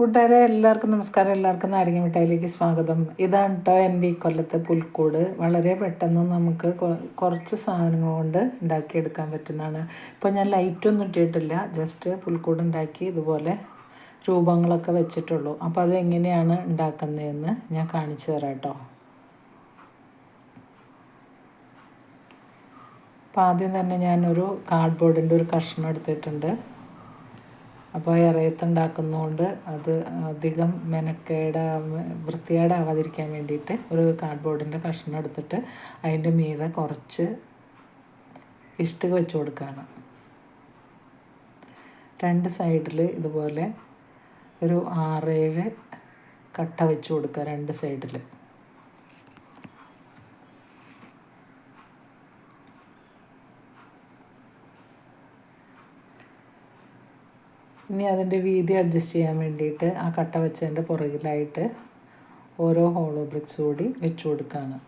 കൂട്ടുകാരെ എല്ലാവർക്കും നമസ്കാരം. എല്ലാവർക്കും നാരങ്ങ മിഠായിലേക്ക് സ്വാഗതം. ഇതാണ് കേട്ടോ എന്റെ ഈ കൊല്ലത്തെ പുൽക്കൂട്. വളരെ പെട്ടെന്ന് നമുക്ക് കുറച്ച് സാധനങ്ങൾ കൊണ്ട് ഉണ്ടാക്കിയെടുക്കാൻ പറ്റുന്നതാണ്. ഇപ്പോൾ ഞാൻ ലൈറ്റൊന്നും ഇട്ടിട്ടില്ല. ജസ്റ്റ് പുൽക്കൂട് ഉണ്ടാക്കി ഇതുപോലെ രൂപങ്ങളൊക്കെ വെച്ചിട്ടുള്ളൂ. അപ്പോൾ അതെങ്ങനെയാണ് ഉണ്ടാക്കുന്നതെന്ന് ഞാൻ കാണിച്ചു തരാം കേട്ടോ അപ്പോൾ ആദ്യം തന്നെ ഞാനൊരു കാർഡ്ബോർഡിന്റെ ഒരു കഷ്ണം എടുത്തിട്ടുണ്ട്. അപ്പോൾ ഇറയത്തുണ്ടാക്കുന്നതുകൊണ്ട് അത് അധികം മെനക്കേടാ വൃത്തികേടാവാതിരിക്കാൻ വേണ്ടിയിട്ട് ഒരു കാർഡ്ബോർഡിന്റെ കഷ്ണം എടുത്തിട്ട് അതിന്റെ മീതെ കുറച്ച് ഇഷ്ടിക വെച്ച് കൊടുക്കുകയാണ്. രണ്ട് സൈഡിൽ ഇതുപോലെ ഒരു ആറേഴ് കട്ട വെച്ച് കൊടുക്കുക രണ്ട് സൈഡിൽ ഇനി അതിന്റെ വീതി അഡ്ജസ്റ്റ് ചെയ്യാൻ വേണ്ടിയിട്ട് ആ കട്ട വെച്ചതിന്റെ പുറകിലായിട്ട് ഓരോ ഹോളോ ബ്രിക്സ് കൂടി വെച്ചു കൊടുക്കുകയാണ്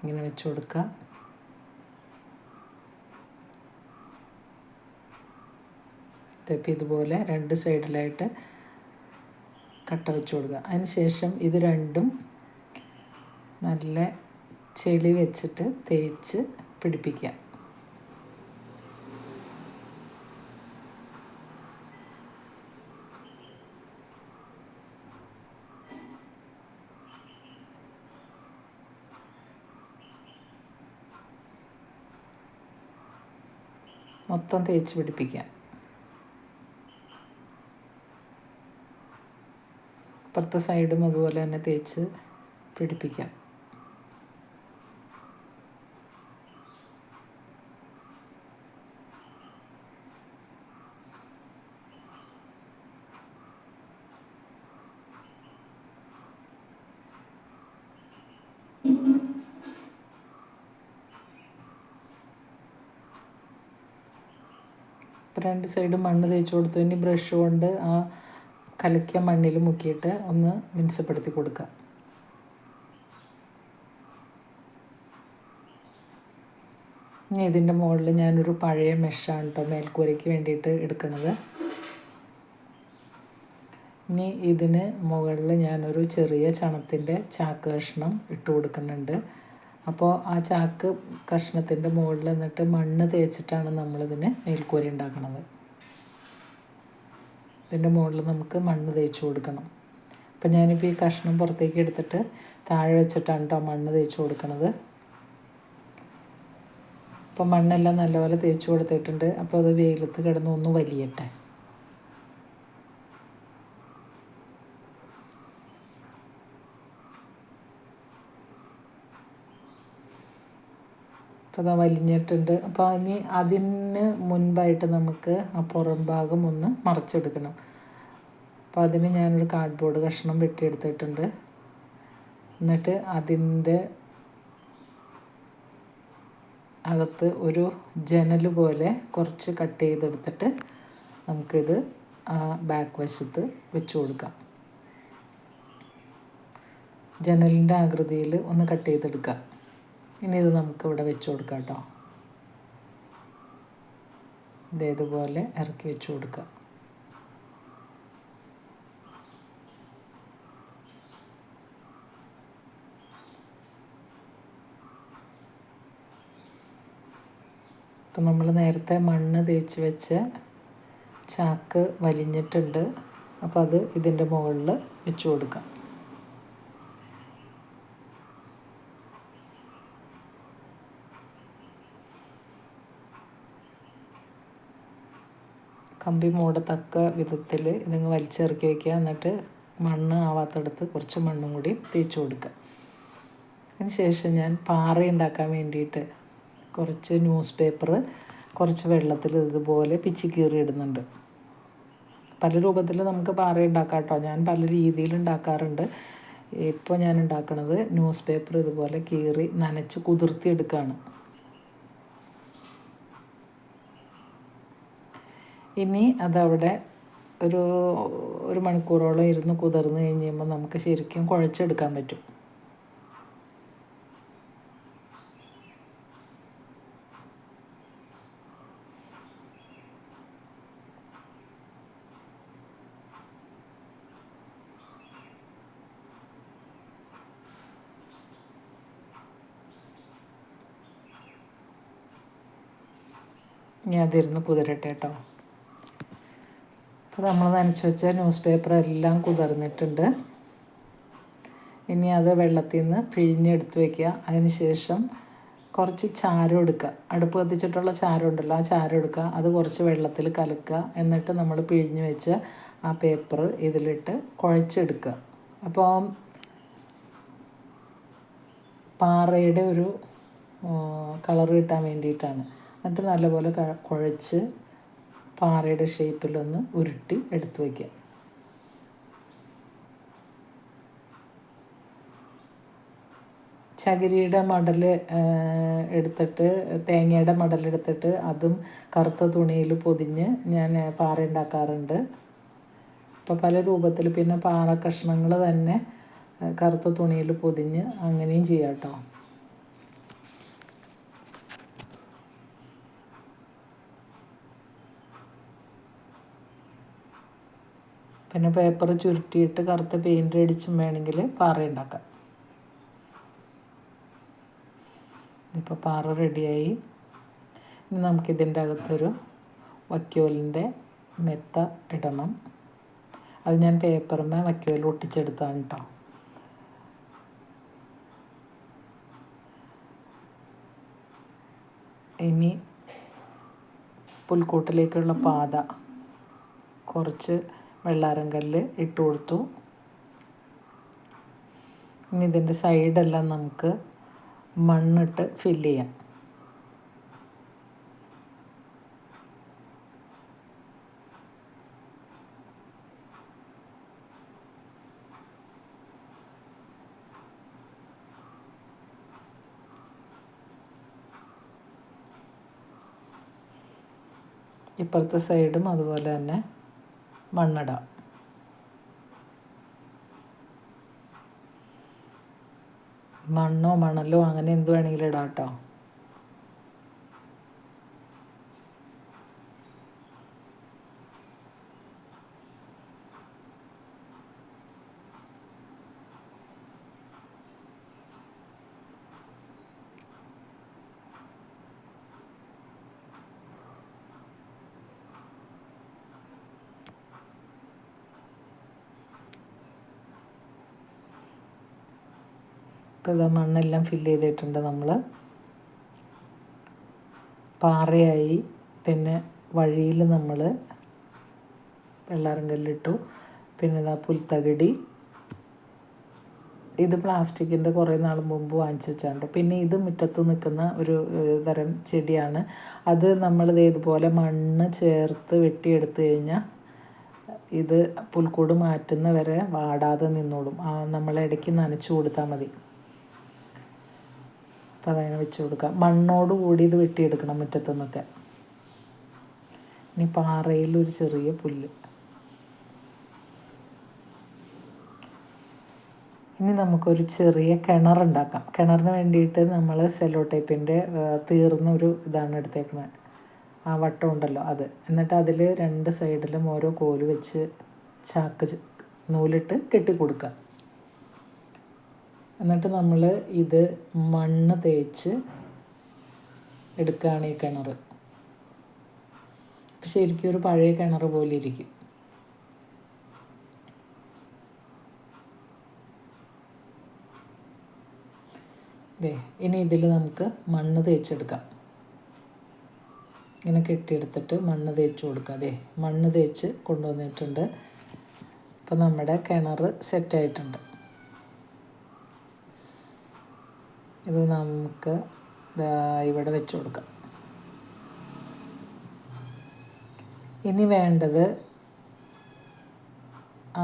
ഇങ്ങനെ വെച്ചു കൊടുക്കുക. തെപ്പി ഇതുപോലെ രണ്ട് സൈഡിലായിട്ട് കട്ട വെച്ചു കൊടുക്കുക. അതിന് ശേഷം ഇത് രണ്ടും നല്ല ചെളി വെച്ചിട്ട് തേച്ച് പിടിപ്പിക്കുക. മൊത്തം തേച്ച് പിടിപ്പിക്കാം അപ്പുറത്തെ സൈഡും അതുപോലെ തന്നെ തേച്ച് പിടിപ്പിക്കാം രണ്ട് സൈഡും മണ്ണ് തേച്ച് കൊടുത്തു. ഇനി ബ്രഷ് കൊണ്ട് ആ കലക്കിയ മണ്ണിൽ മുക്കിയിട്ട് ഒന്ന് മിനുസപ്പെടുത്തി കൊടുക്കുക ഇനി ഇതിന്റെ മുകളിൽ ഞാനൊരു പഴയ മെഷാണ് കേട്ടോ മേൽക്കൂരയ്ക്ക് വേണ്ടിയിട്ട് എടുക്കുന്നത് ഇനി ഇതിന് മുകളിൽ ഞാനൊരു ചെറിയ ചണത്തിന്റെ ചാക്ക് കഷ്ണം ഇട്ട് കൊടുക്കുന്നുണ്ട്. അപ്പോൾ ആ ചാക്ക് കഷ്ണത്തിന്റെ മുകളിൽ എന്നിട്ട് മണ്ണ് തേച്ചിട്ടാണ് നമ്മളിതിന് മേൽക്കൂര ഉണ്ടാക്കുന്നത് ഇതിന്റെ മുകളിൽ നമുക്ക് മണ്ണ് തേച്ച് കൊടുക്കണം. അപ്പം ഞാനിപ്പോൾ ഈ കഷ്ണം പുറത്തേക്ക് എടുത്തിട്ട് താഴെ വെച്ചിട്ടാണ് കേട്ടോ മണ്ണ് തേച്ച് കൊടുക്കുന്നത് അപ്പോൾ മണ്ണെല്ലാം നല്ലപോലെ തേച്ച് കൊടുത്തിട്ടുണ്ട്. അപ്പോൾ അത് വെയിലത്ത് കിടന്ന് ഒന്ന് വലിയട്ടെ. അത് വലിഞ്ഞിട്ടുണ്ട്. അപ്പോൾ ഇനി അതിന് മുൻപായിട്ട് നമുക്ക് ആ പുറം ഭാഗം ഒന്ന് മറച്ചെടുക്കണം. അപ്പോൾ അതിന് ഞാനൊരു കാർഡ്ബോർഡ് കഷ്ണം വെട്ടിയെടുത്തിട്ടുണ്ട്. എന്നിട്ട് അതിന്റെ അകത്ത് ഒരു ജനൽ പോലെ കുറച്ച് കട്ട് ചെയ്തെടുത്തിട്ട് നമുക്കിത് ബാക്ക് വശത്ത് വെച്ച് കൊടുക്കാം. ജനലിന്റെ ആകൃതിയിൽ ഒന്ന് കട്ട് ചെയ്തെടുക്കാം. ഇനി ഇത് നമുക്ക് ഇവിടെ വെച്ച് കൊടുക്കാം കേട്ടോ. ഇതേതുപോലെ ഇറക്കി വെച്ച് കൊടുക്കുക. അപ്പം നമ്മൾ നേരത്തെ മണ്ണ് തേച്ച് വെച്ച് ചാക്ക് വലിഞ്ഞിട്ടുണ്ട്. അപ്പോൾ അത് ഇതിന്റെ മുകളിൽ വെച്ച് കൊടുക്കാം. കമ്പി മൂടത്തക്ക വിധത്തിൽ ഇതിങ്ങ് വലിച്ചിറക്കി വയ്ക്കുക എന്നിട്ട് മണ്ണ് ആവാത്തടത്ത് കുറച്ച് മണ്ണും കൂടി തേച്ച് കൊടുക്കുക. അതിന് ശേഷം ഞാൻ പാറ ഉണ്ടാക്കാൻ വേണ്ടിയിട്ട് കുറച്ച് ന്യൂസ് പേപ്പർ കുറച്ച് വെള്ളത്തിൽ ഇതുപോലെ പിച്ചി കീറി ഇടുന്നുണ്ട്. പല രൂപത്തിൽ നമുക്ക് പാറ ഉണ്ടാക്കാം കേട്ടോ. ഞാൻ പല രീതിയിൽ ഉണ്ടാക്കാറുണ്ട്. ഇപ്പോൾ ഞാൻ ഉണ്ടാക്കുന്നത് ന്യൂസ് പേപ്പർ ഇതുപോലെ കീറി നനച്ച് കുതിർത്തി എടുക്കുകയാണ്. ഇനി അതവിടെ ഒരു ഒരു മണിക്കൂറോളം ഇരുന്ന് കുതിർന്ന് കഴിഞ്ഞുമ്പോൾ നമുക്ക് ശരിക്കും കുഴച്ചെടുക്കാൻ പറ്റും. ഞാൻ അതിരുന്ന് കുതിരട്ടെ കേട്ടോ. അപ്പോൾ നമ്മൾ നനച്ച് വെച്ച ന്യൂസ് പേപ്പർ എല്ലാം കുതിർന്നിട്ടുണ്ട്. ഇനി അത് വെള്ളത്തിൽ നിന്ന് പിഴിഞ്ഞെടുത്ത് വയ്ക്കുക അതിനുശേഷം കുറച്ച് ചാരം എടുക്കുക. അടുപ്പ് കത്തിച്ചിട്ടുള്ള ചാരം ഉണ്ടല്ലോ ആ ചാരം എടുക്കുക. അത് കുറച്ച് വെള്ളത്തിൽ കലക്കുക. എന്നിട്ട് നമ്മൾ പിഴിഞ്ഞ് വെച്ച ആ പേപ്പർ ഇതിലിട്ട് കുഴച്ചെടുക്കുക. അപ്പോൾ പാറയുടെ ഒരു കളർ കിട്ടാൻ വേണ്ടിയിട്ടാണ്. എന്നിട്ട് നല്ലപോലെ കുഴച്ച് പാറയുടെ ഷേപ്പിലൊന്ന് ഉരുട്ടി എടുത്തു വയ്ക്കുക. ചകിരിയുടെ മടൽ എടുത്തിട്ട് തേങ്ങയുടെ മടലെടുത്തിട്ട് അതും കറുത്ത തുണിയിൽ പൊതിഞ്ഞ് ഞാൻ പാറ ഉണ്ടാക്കാറുണ്ട്. ഇപ്പോൾ പല രൂപത്തിൽ പിന്നെ പാറ കഷ്ണങ്ങൾ തന്നെ കറുത്ത തുണിയിൽ പൊതിഞ്ഞ് അങ്ങനെയും ചെയ്യാം കേട്ടോ. പിന്നെ പേപ്പർ ചുരുട്ടിയിട്ട് കറുത്ത പെയിന്റ് അടിച്ചും വേണമെങ്കിൽ പാറ ഉണ്ടാക്കാം. ഇപ്പോൾ പാറ റെഡിയായി ഇനി നമുക്കിതിന്റെ അകത്തൊരു വക്യോലിന്റെ മെത്ത ഇടണം. അത് ഞാൻ പേപ്പറിന്മേ വക്യോൽ ഒട്ടിച്ചെടുത്താണ് കേട്ടോ ഇനി പുൽക്കൂട്ടിലേക്കുള്ള പാത. കുറച്ച് വെള്ളാരം കല്ല് ഇട്ട് കൊടുത്തു. ഇനി ഇതിന്റെ സൈഡെല്ലാം നമുക്ക് മണ്ണിട്ട് ഫില്ല് ചെയ്യാം. ഇപ്പുറത്തെ സൈഡും അതുപോലെ തന്നെ മണ്ണിടാം. മണ്ണോ മണലോ അങ്ങനെ എന്ത് വേണമെങ്കിലും ഇടാം കേട്ടോ ഇപ്പോൾ ഇതാ മണ്ണെല്ലാം ഫില്ല് ചെയ്തിട്ടുണ്ട് നമ്മൾ പാറയായി. പിന്നെ വഴിയിൽ നമ്മൾ വെള്ളാരം കല്ലിട്ടു പിന്നെ ഇതാ പുൽത്തകിടി. ഇത് പ്ലാസ്റ്റിക്കിന്റെ കുറേ നാൾ മുമ്പ് വാങ്ങിച്ചു വെച്ചാണ്ട്. പിന്നെ ഇത് മുറ്റത്ത് നിൽക്കുന്ന ഒരു തരം ചെടിയാണ്. അത് നമ്മൾ ഇതുപോലെ മണ്ണ് ചേർത്ത് വെട്ടിയെടുത്തു കഴിഞ്ഞാൽ ഇത് പുൽക്കൂട് മാറ്റുന്ന വരെ വാടാതെ നിന്നോളും. നമ്മൾ ഇടയ്ക്ക് നനച്ചു കൊടുത്താൽ മതി. അപ്പോൾ അതങ്ങനെ വെച്ച് കൊടുക്കുക മണ്ണോട് കൂടി ഇത് വെട്ടിയെടുക്കണം മുറ്റത്തു നിന്നൊക്കെ ഇനി പാറയിലൊരു ചെറിയ പുല്ല്. ഇനി നമുക്കൊരു ചെറിയ കിണർ ഉണ്ടാക്കാം. കിണറിന് വേണ്ടിയിട്ട് നമ്മൾ സെല്ലോ ടൈപ്പിന്റെ തീർന്ന ഒരു ഇതാണ് എടുത്തേക്കുന്നത്. ആ വട്ടം ഉണ്ടല്ലോ അത്. എന്നിട്ട് അതിൽ രണ്ട് സൈഡിലും ഓരോ കോൽ വെച്ച് ചാക്ക് നൂലിട്ട് കെട്ടി കൊടുക്കുക എന്നിട്ട് നമ്മൾ ഇത് മണ്ണ് തേച്ച് എടുക്കുകയാണ് ഈ കിണർ ശരിക്കും ഒരു പഴയ കിണർ പോലെ ഇരിക്കും. ദേ ഇനി ഇതിൽ നമുക്ക് മണ്ണ് തേച്ചെടുക്കാം. ഇങ്ങനെ കെട്ടിയെടുത്തിട്ട് മണ്ണ് തേച്ച് കൊടുക്കാം. അതെ മണ്ണ് തേച്ച് കൊണ്ടുവന്നിട്ടുണ്ട്. അപ്പോൾ നമ്മുടെ കിണർ സെറ്റായിട്ടുണ്ട് ഇത് നമുക്ക് ഇവിടെ വെച്ച് കൊടുക്കാം. ഇനി വേണ്ടത്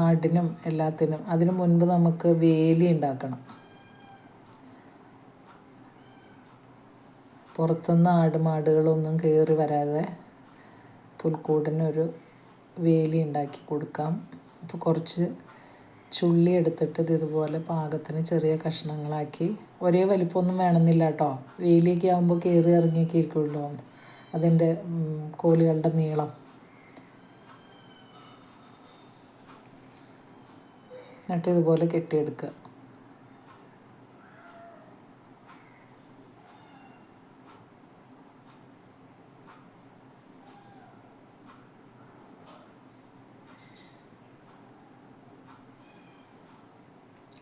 ആടിനും എല്ലാത്തിനും അതിനു മുൻപ് നമുക്ക് വേലി ഉണ്ടാക്കണം. പുറത്തുനിന്ന് ആടുമാടുകളൊന്നും കയറി വരാതെ പുൽക്കൂടിനൊരു വേലി ഉണ്ടാക്കി കൊടുക്കാം. അപ്പോൾ കുറച്ച് ചുള്ളി എടുത്തിട്ട് ഇത് ഇതുപോലെ പാകത്തിന് ചെറിയ കഷ്ണങ്ങളാക്കി. ഒരേ വലിപ്പമൊന്നും വേണമെന്നില്ല കേട്ടോ. വേലിയൊക്കെ ആകുമ്പോൾ കയറി ഇറങ്ങിയൊക്കെ ഇരിക്കുമല്ലോ അതിന്റെ കോലുകളുടെ നീളം. എന്നിട്ട് ഇതുപോലെ കെട്ടിയെടുക്കുക.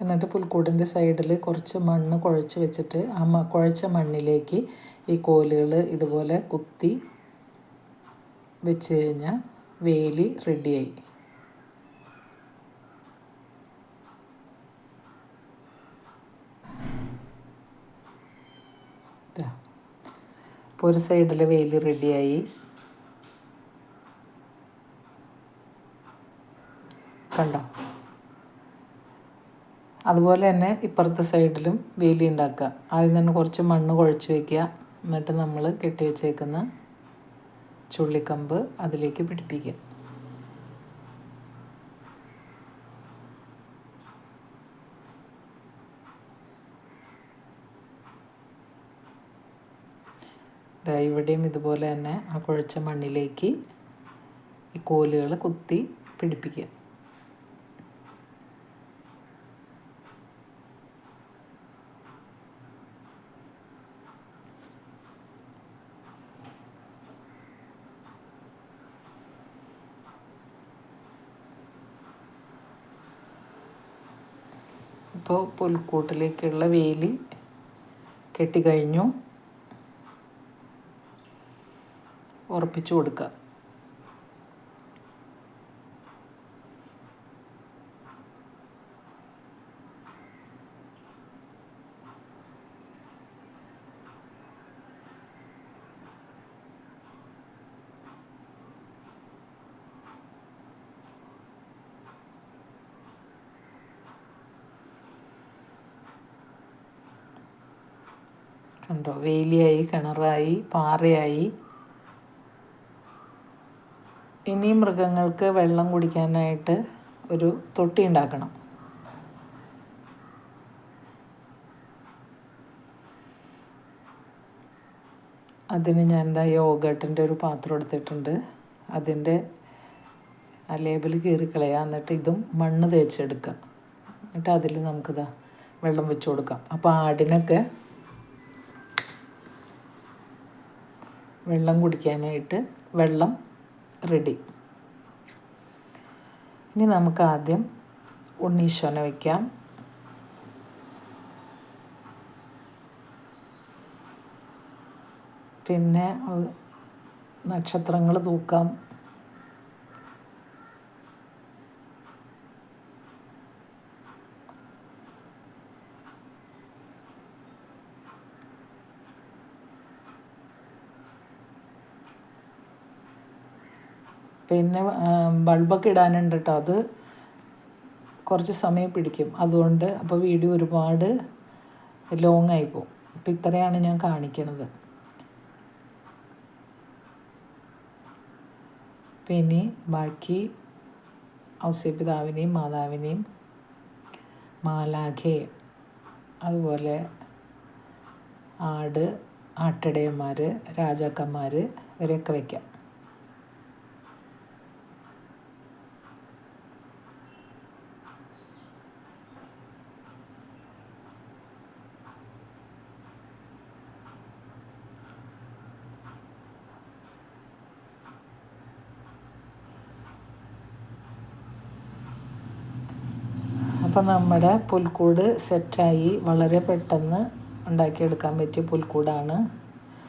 എന്നിട്ട് പുൽക്കൂടിന്റെ സൈഡിൽ കുറച്ച് മണ്ണ് കുഴച്ച് വെച്ചിട്ട് ആ മ കുഴച്ച മണ്ണിലേക്ക് ഈ കോലുകൾ ഇതുപോലെ കുത്തി വെച്ച് കഴിഞ്ഞാൽ വേലി റെഡിയായി. അപ്പോൾ ഒരു സൈഡിൽ വേലി റെഡിയായി. കണ്ടോ? അതുപോലെ തന്നെ ഇപ്പുറത്തെ സൈഡിലും വേലി ഉണ്ടാക്കുക. ആദ്യം തന്നെ കുറച്ച് മണ്ണ് കുഴച്ച് വയ്ക്കുക എന്നിട്ട് നമ്മൾ കെട്ടി വെച്ചേക്കുന്ന ചുള്ളിക്കമ്പ് അതിലേക്ക് പിടിപ്പിക്കുക. ഇവിടെയും ഇതുപോലെ തന്നെ ആ കുഴച്ച മണ്ണിലേക്ക് ഈ കോലുകൾ കുത്തി പിടിപ്പിക്കുക. ഇപ്പോൾ പുൽക്കൂട്ടിലേക്കുള്ള വേലി കെട്ടിക്കഴിഞ്ഞു. ഉറപ്പിച്ചു കൊടുക്കുക. കണ്ടോ? വേലിയായി കിണറായി പാറയായി. ഇനി മൃഗങ്ങൾക്ക് വെള്ളം കുടിക്കാനായിട്ട് ഒരു തൊട്ടി ഉണ്ടാക്കണം. അതിന് ഞാൻ എന്താ യോഗട്ടിന്റെ ഒരു പാത്രം എടുത്തിട്ടുണ്ട്. അതിന്റെ ആ ലേബിൾ കീറി കളയുക എന്നിട്ട് ഇതും മണ്ണ് തേച്ചെടുക്കുക എന്നിട്ട് അതിൽ നമുക്കിതാ വെള്ളം വെച്ച് കൊടുക്കാം. അപ്പോൾ ആടിനൊക്കെ വെള്ളം കുടിക്കാനായിട്ട് വെള്ളം റെഡി ഇനി നമുക്ക് ആദ്യം ഉണ്ണീശ്വരനെ വയ്ക്കാം പിന്നെ നക്ഷത്രങ്ങൾ തൂക്കാം. പിന്നെ ബൾബൊക്കെ ഇടാനുണ്ട് കേട്ടോ അത് കുറച്ച് സമയം പിടിക്കും. അതുകൊണ്ട് അപ്പോൾ വീഡിയോ ഒരുപാട് ലോങ് ആയി പോകും. അപ്പോൾ ഇത്രയാണ് ഞാൻ കാണിക്കണത്. പിന്നെ ബാക്കി ഔസ്യപിതാവിനെയും മാതാവിനെയും മാലാഖേ അതുപോലെ ആട് ആട്ടിടയന്മാർ രാജാക്കന്മാർ ഇവരെയൊക്കെ വയ്ക്കാം അപ്പോൾ നമ്മുടെ പുൽക്കൂട് സെറ്റായി വളരെ പെട്ടെന്ന് ഉണ്ടാക്കിയെടുക്കാൻ പറ്റിയ പുൽക്കൂടാണ്.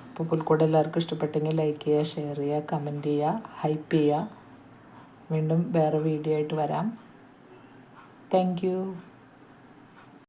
അപ്പോൾ പുൽക്കൂട് എല്ലാവർക്കും ഇഷ്ടപ്പെട്ടെങ്കിൽ ലൈക്ക് ചെയ്യുക ഷെയർ ചെയ്യുക കമന്റ് ചെയ്യുക ഹൈപ്പ് ചെയ്യുക. വീണ്ടും വേറെ വീഡിയോ ആയിട്ട് വരാം. താങ്ക്